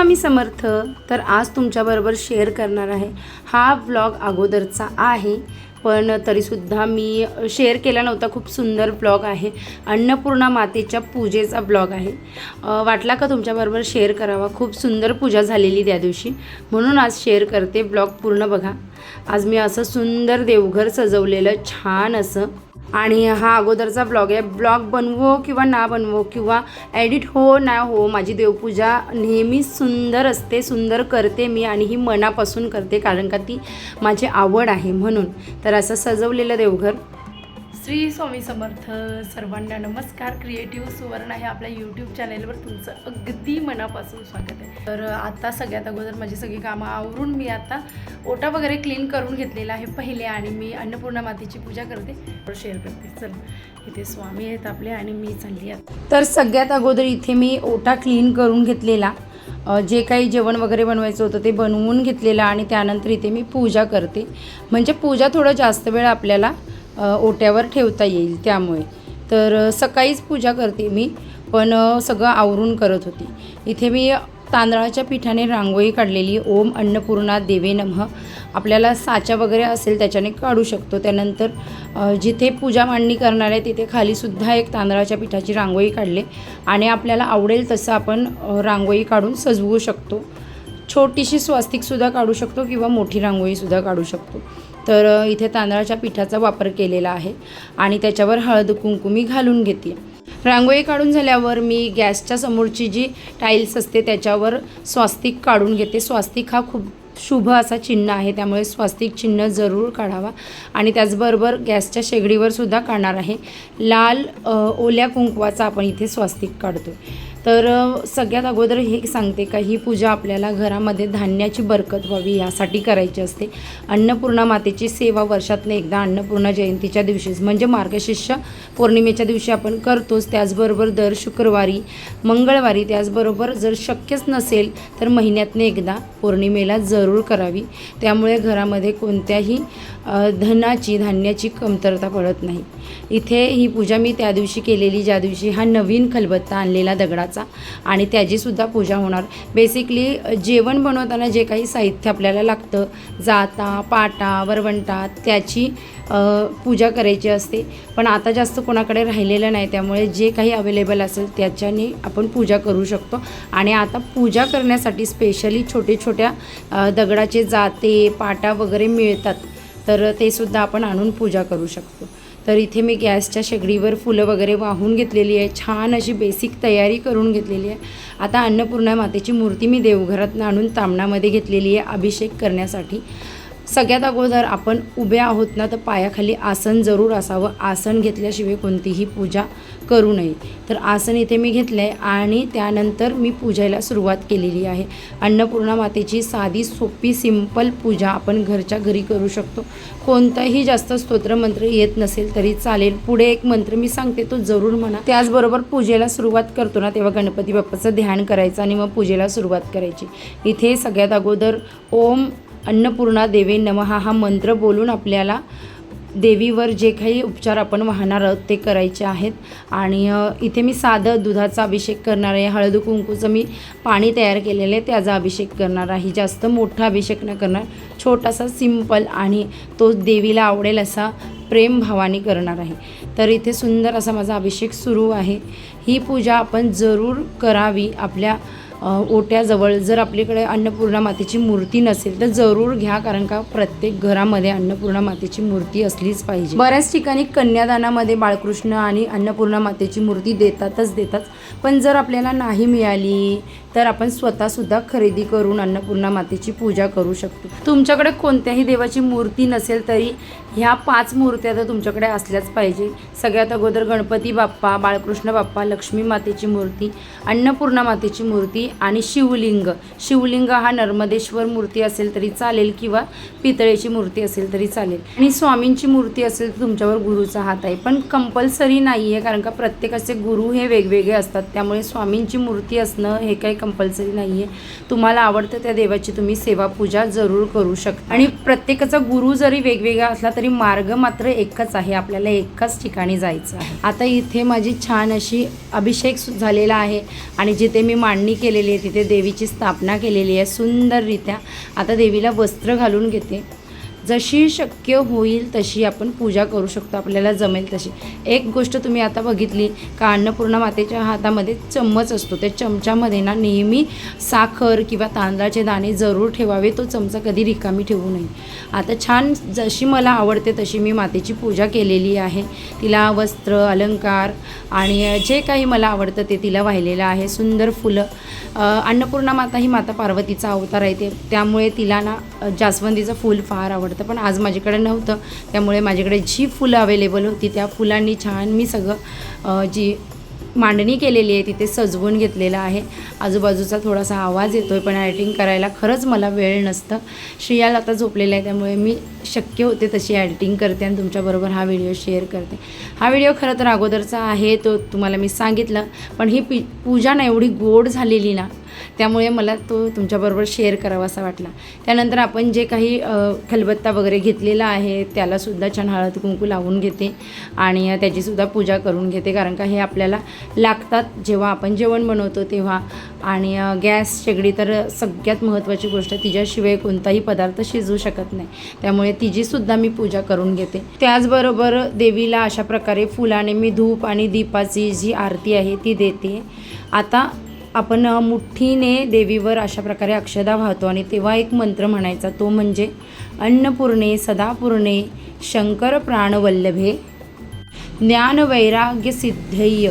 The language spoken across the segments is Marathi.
स्वामी समर्थ तर आज तुमच्याबरोबर शेअर करणार आहे. हा ब्लॉग अगोदरचा आहे पण तरीसुद्धा मी शेअर केला नव्हता. खूप सुंदर ब्लॉग आहे. अन्नपूर्णा मातेच्या पूजेचा ब्लॉग आहे. वाटला का तुमच्याबरोबर शेअर करावा? खूप सुंदर पूजा झालेली त्या दिवशी. म्हणून आज शेअर करते. ब्लॉग पूर्ण बघा. आज मी असं सुंदर देवघर सजवलेलं छान असं आणि हा अगोदरचा ब्लॉग आहे. ब्लॉग बनवो किंवा ना बनवो किंवा एडिट हो ना हो माझी देवपूजा नेहमी सुंदर असते सुंदर करते मी आणि ही मनापासून करते कारण का ती माझी आवड आहे म्हणून. तर असं सजवलेलं देवघर. श्री स्वामी समर्थ सर्वांना नमस्कार. क्रिएटिव्ह सुवर्ण आहे आपल्या यूट्यूब चॅनेलवर तुमचं अगदी मनापासून स्वागत आहे. तर आता सगळ्यात अगोदर माझी सगळी कामं आवरून मी आता ओटा वगैरे क्लीन करून घेतलेला आहे पहिले आणि मी अन्नपूर्णा मातेची पूजा करते. शेअर करते. चल इथे स्वामी आहेत आपले आणि मी चालली आहे तर सगळ्यात अगोदर इथे मी ओटा क्लीन करून घेतलेला. जे काही जेवण वगैरे बनवायचं होतं ते बनवून घेतलेलं आणि त्यानंतर इथे मी पूजा करते. म्हणजे पूजा थोडं जास्त वेळ आपल्याला ओट्यावर ठेवता येईल त्यामुळे. तर सकाळीच पूजा करते मी पण सगळं आवरून करत होती. इथे मी तांदळाच्या पिठाने रांगोळी काढलेली. ओम अन्नपूर्णा देवे नमः. आपल्याला साचा वगैरे असेल त्याच्याने काढू शकतो. त्यानंतर जिथे पूजा मांडणी करणार आहे तिथे खालीसुद्धा एक तांदळाच्या पिठाची रांगोळी काढले. आणि आपल्याला आवडेल तसं आपण रांगोळी काढून सजवू शकतो. छोटीशी स्वास्तिकसुद्धा काढू शकतो किंवा मोठी रांगोळीसुद्धा काढू शकतो. तर इथे तांदळाच्या पिठाचा वापर केलेला आहे आणि त्याच्यावर हळद कुंकू मी घालून घेते. रांगोळी काढून झाल्यावर मी गॅसच्या समोरची जी टाईल्स असते त्याच्यावर स्वास्तिक काढून घेते. स्वास्तिक हा खूप शुभ असा चिन्ह आहे त्यामुळे स्वास्तिक चिन्ह जरूर काढावा. आणि त्याचबरोबर गॅसच्या शेगडीवर सुद्धा काढणार आहे. लाल ओल्या कुंकवाचा आपण इथे स्वास्तिक काढतो तर सगळ्यात अगोदर हे सांगते का ही पूजा आपल्याला घरामध्ये धान्याची बरकत व्हावी यासाठी करायची असते. अन्नपूर्णा मातेची सेवा वर्षातनं एकदा अन्नपूर्णा जयंतीच्या दिवशीच म्हणजे मार्गशिष्य पौर्णिमेच्या दिवशी आपण करतोच. त्याचबरोबर दर शुक्रवारी मंगळवारी त्याचबरोबर जर शक्यच नसेल तर महिन्यातनं एकदा पौर्णिमेला जरूर करावी. त्यामुळे घरामध्ये कोणत्याही धनाची धान्याची कमतरता पडत नाही. इथे ही पूजा मी त्या दिवशी केलेली ज्या दिवशी हा नवीन खलबत्ता आणलेला देवाचा. आणि त्याचीसुद्धा पूजा होणार. बेसिकली जेवण बनवताना जे काही साहित्य आपल्याला लागतं जाता पाटा वरवंटा त्याची पूजा करायची असते. पण आता जास्त कोणाकडे राहिलेलं नाही. त्यामुळे जे काही अवेलेबल असेल त्याच्याने आपण पूजा करू शकतो. आणि आता पूजा करण्यासाठी स्पेशली छोटे छोट्या दगडाचे जाते पाटा वगैरे मिळतात. तर ते सुद्धा आपण आणून पूजा करू शकतो. तर इथे मी गॅसच्या शेगडीवर फुलं वगैरे वाहून घेतलेली आहे. छान अशी बेसिक तयारी करून घेतलेली आहे. आता अन्नपूर्णा मातेची मूर्ती मी देवघरात आणून तामणामध्ये घेतलेली आहे अभिषेक करण्यासाठी. सगळ्यात अगोदर आपण उभे आहोत ना तर पायाखाली आसन जरूर असावं. आसन घेतल्याशिवाय कोणतीही पूजा करू नये. तर आसन इथे मी घेतलं आहे आणि त्यानंतर मी पूजेला सुरुवात केलेली आहे. अन्नपूर्णा मातेची साधी सोपी सिंपल पूजा आपण घरच्या घरी करू शकतो. कोणताही जास्त स्तोत्रमंत्र येत नसेल तरी चालेल. पुढे एक मंत्र मी सांगते तो जरूर म्हणा. त्याचबरोबर पूजेला सुरुवात करतो ना तेव्हा गणपती बाप्पाचं ध्यान करायचं आणि मग पूजेला सुरुवात करायची. इथे सगळ्यात अगोदर ओम अन्नपूर्णा देवे नमहा हा मंत्र बोलून आपल्याला देवीवर जे काही उपचार आपण वाहणार आहोत ते करायचे आहेत. आणि इथे मी साधं दुधाचा अभिषेक करणार आहे. हळद कुंकूचं मी पाणी तयार केलेलं आहे. त्याचा अभिषेक करणार आहे. जास्त मोठा अभिषेक न करणार. छोटासा सिंपल आणि तो देवीला आवडेल असा प्रेमभावाने करणार आहे. तर इथे सुंदर असा माझा अभिषेक सुरू आहे. ही पूजा आपण जरूर करावी. आपल्या ओट्याजवळ जर आपल्याकडे अन्नपूर्णा मातेची मूर्ती नसेल तर जरूर घ्या कारण का प्रत्येक घरामध्ये अन्नपूर्णा मातेची मूर्ती असलीच पाहिजे. बऱ्याच ठिकाणी कन्यादानामध्ये बाळकृष्ण आणि अन्नपूर्णा मातेची मूर्ती देतातच देतात. पण जर आपल्याला नाही मिळाली तर आपण स्वतःसुद्धा खरेदी करून अन्नपूर्णा मातेची पूजा करू शकतो. तुमच्याकडे कोणत्याही देवाची मूर्ती नसेल तरी ह्या पाच मूर्त्या तर तुमच्याकडे असल्याच पाहिजे. सगळ्यात अगोदर गणपती बाप्पा बाळकृष्ण बाप्पा लक्ष्मी मातेची मूर्ती अन्नपूर्णा मातेची मूर्ती आणि शिवलिंग. शिवलिंग हा नर्मदेश्वर मूर्ती असेल तरी चालेल किंवा पितळेची मूर्ती असेल तरी चालेल. आणि स्वामींची मूर्ती असेल तर तुमच्यावर गुरुचा हात आहे. पण कंपल्सरी नाही आहे कारण का प्रत्येकाचे गुरु हे वेगवेगळे असतात. त्यामुळे स्वामींची मूर्ती असणं हे काही कंपल्सरी नाही आहे तुम्हाला आवडतं त्या देवाची तुम्ही सेवा पूजा जरूर करू शकता. आणि प्रत्येकाचा गुरु जरी वेगवेगळा असला तरी मार्ग मात्र एकच आहे. आपल्याला एकाच ठिकाणी जायचं आहे. आता इथे माझी छान अशी अभिषेक झालेला आहे. आणि जिथे मी मांडणी केली केलेली आहे तिथे देवीची स्थापना केलेली आहे सुंदररित्या. आता देवीला वस्त्र घालून घेते. जशी शक्य होईल तशी आपण पूजा करू शकतो आपल्याला जमेल तशी. एक गोष्ट तुम्ही आता बघितली का अन्नपूर्णा मातेच्या हातामध्ये चम्मच असतो. त्या चमच्यामध्ये ना नेहमी साखर किंवा तांदळाचे दाणे जरूर ठेवावे तो चमचा कधी रिकामी ठेवू नये. आता छान जशी मला आवडते तशी मी मातेची पूजा केलेली आहे. तिला वस्त्र अलंकार आणि जे काही मला आवडतं ते तिला वाहिलेलं आहे. सुंदर फुलं. अन्नपूर्णा माता ही माता पार्वतीचा अवतार आहे. ते त्यामुळे तिला ना जास्वंदीचं फूल फार आवडतं. पण आज माझ्याकडे नव्हतं. त्यामुळे माझ्याकडे जी फुलं अवेलेबल होती त्या फुलांनी छान मी सगळं जी मांडणी केलेली आहे तिथे सजवून घेतलेलं आहे. आजूबाजूचा थोडासा आवाज येतो आहे पण ॲडिटिंग करायला खरंच मला वेळ नसतं. श्रियाल आता झोपलेलं आहे त्यामुळे मी शक्य होते तशी ॲडिटिंग करते आणि तुमच्याबरोबर हा व्हिडिओ शेअर करते. हा व्हिडिओ खरं तर अगोदरचा आहे तो तुम्हाला मी सांगितलं पण ही पी पूजा ना एवढी गोड झालेली ना त्यामुळे मला तो तुमच्याबरोबर शेअर करावा असा वाटला. त्यानंतर आपण जे काही खलबत्ता वगैरे घेतलेला आहे त्यालासुद्धा छान हळद कुंकू लावून घेते आणि त्याचीसुद्धा पूजा करून घेते. कारण का हे आपल्याला लागतात जेव्हा आपण जेवण बनवतो तेव्हा. आणि गॅस शेगडी तर सगळ्यात महत्त्वाची गोष्ट तिच्याशिवाय कोणताही पदार्थ शिजू शकत नाही. त्यामुळे तिचीसुद्धा मी पूजा करून घेते. त्याचबरोबर देवीला अशा प्रकारे फुलाने मी धूप आणि दीपाची जी आरती आहे ती देते. आता आपण मुठ्ठीने देवीवर अशा प्रकारे अक्षदा वाहतो आणि तेव्हा एक मंत्र म्हणायचा तो म्हणजे अन्नपूर्णे सदापूर्णे शंकर प्राणवल्लभे ज्ञानवैराग्य सिद्धेय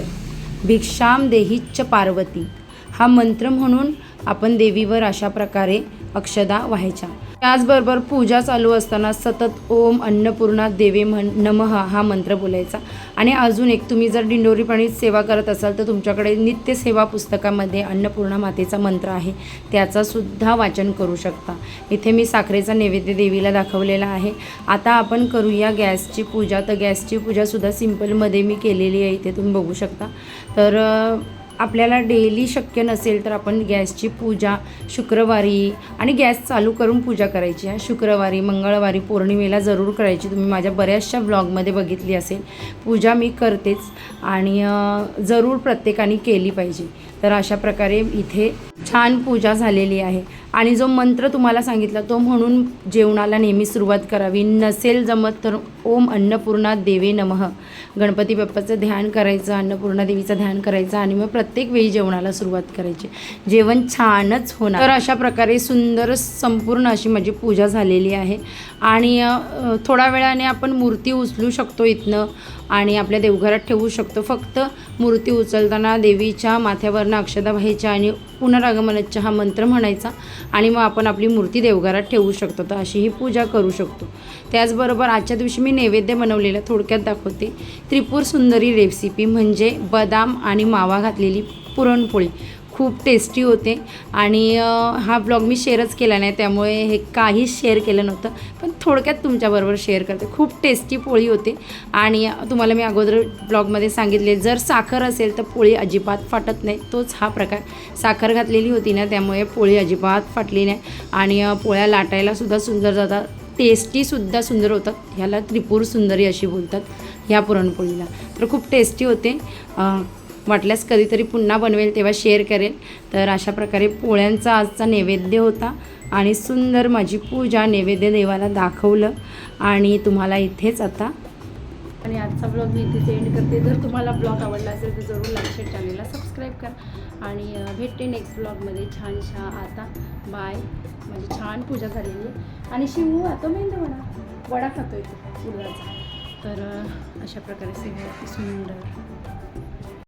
भिक्षाम देहीच्च पार्वती. हा मंत्र म्हणून आपण देवीवर अशा प्रकारे अक्षदा व्हायच्या. त्याचबरोबर पूजा चालू असताना सतत ओम अन्नपूर्णा देवे म्हण नमः हा मंत्र बोलायचा. आणि अजून एक तुम्ही जर दिंडोरीपणी सेवा करत असाल तर तुमच्याकडे नित्यसेवा पुस्तकामध्ये अन्नपूर्णा मातेचा मंत्र आहे. त्याचा सुद्धा वाचन करू शकता. इथे मी साखरेचा नैवेद्य देवीला दाखवलेला आहे. आता आपण करूया गॅसची पूजा. तर गॅसची पूजासुद्धा सिम्पलमध्ये मी केलेली आहे. इथे तुम्ही बघू शकता. तर आपल्याला डेली शक्य नसेल तर आपण गॅसची पूजा शुक्रवारी आणि गॅस चालू करून पूजा करायची. आहे शुक्रवारी मंगळवारी पौर्णिमेला जरूर करायची. तुम्ही माझ्या बऱ्याचशा ब्लॉगमध्ये बघितली असेल. पूजा मी करतेच आणि जरूर प्रत्येकाने केली पाहिजे. तर अशा प्रकारे इथे छान पूजा झालेली आहे. आणि जो मंत्र तुम्हाला सांगितला तो म्हणून जेवणाला नेहमी सुरुवात करावी. नसेल जमत तर ओम अन्नपूर्णा देवे नमः. गणपती बाप्पाचं ध्यान करायचं अन्नपूर्णा देवीचं ध्यान करायचं आणि मग प्रत्येक वेळी जेवणाला सुरुवात करायची. जेवण छानच होणार. तर अशा प्रकारे सुंदर संपूर्ण अशी माझी पूजा झालेली आहे. आणि थोड्या वेळाने आपण मूर्ती उचलू शकतो इथनं. आणि आपल्या देवघरात ठेवू शकतो. फक्त मूर्ती उचलताना देवीच्या माथ्यावरनं अक्षदा व्हायच्या आणि पुनरागमनाचा हा मंत्र म्हणायचा आणि मग आपण आपली मूर्ती देवघरात ठेवू शकतो. तर अशी ही पूजा करू शकतो. त्याचबरोबर आजच्या दिवशी मी नैवेद्य बनवलेला थोडक्यात दाखवते. त्रिपूर सुंदरी रेसिपी म्हणजे बदाम आणि मावा घातलेली पुरणपोळी. खूप टेस्टी होते. आणि हा ब्लॉग मी शेअरच केला नाही त्यामुळे हे काहीच शेअर केलं नव्हतं. पण थोडक्यात तुमच्याबरोबर शेअर करते. खूप टेस्टी पोळी होते. आणि तुम्हाला मी अगोदर ब्लॉगमध्ये सांगितले जर साखर असेल तर पोळी अजिबात फाटत नाही. तोच हा प्रकार. साखर घातलेली होती ना त्यामुळे पोळी अजिबात फाटली नाही. आणि पोळ्या लाटायलासुद्धा सुंदर जातात. टेस्टीसुद्धा सुंदर होतात. ह्याला त्रिपूर सुंदरी अशी बोलतात ह्या पुरणपोळीला. तर खूप टेस्टी होते. वाटल्यास कधीतरी पुन्हा बनवेल तेव्हा शेअर करेल. तर अशा प्रकारे पोळ्यांचा आजचा नैवेद्य होता. आणि सुंदर माझी पूजा नैवेद्य देवाला दाखवलं. आणि तुम्हाला इथेच आता आणि आजचा ब्लॉग मी इथेच एंड करते. जर तुम्हाला ब्लॉग आवडला असेल तर जरूर लाईक शेअर चॅनेलला सबस्क्राईब करा. आणि भेटते नेक्स्ट ब्लॉगमध्ये छानशा आता. बाय माझी छान पूजा झालेली आहे. आणि शिवू आता मेंदू वडा वडा खातो इथे उडदाचा तर अशा प्रकारे सगळं सुंदर.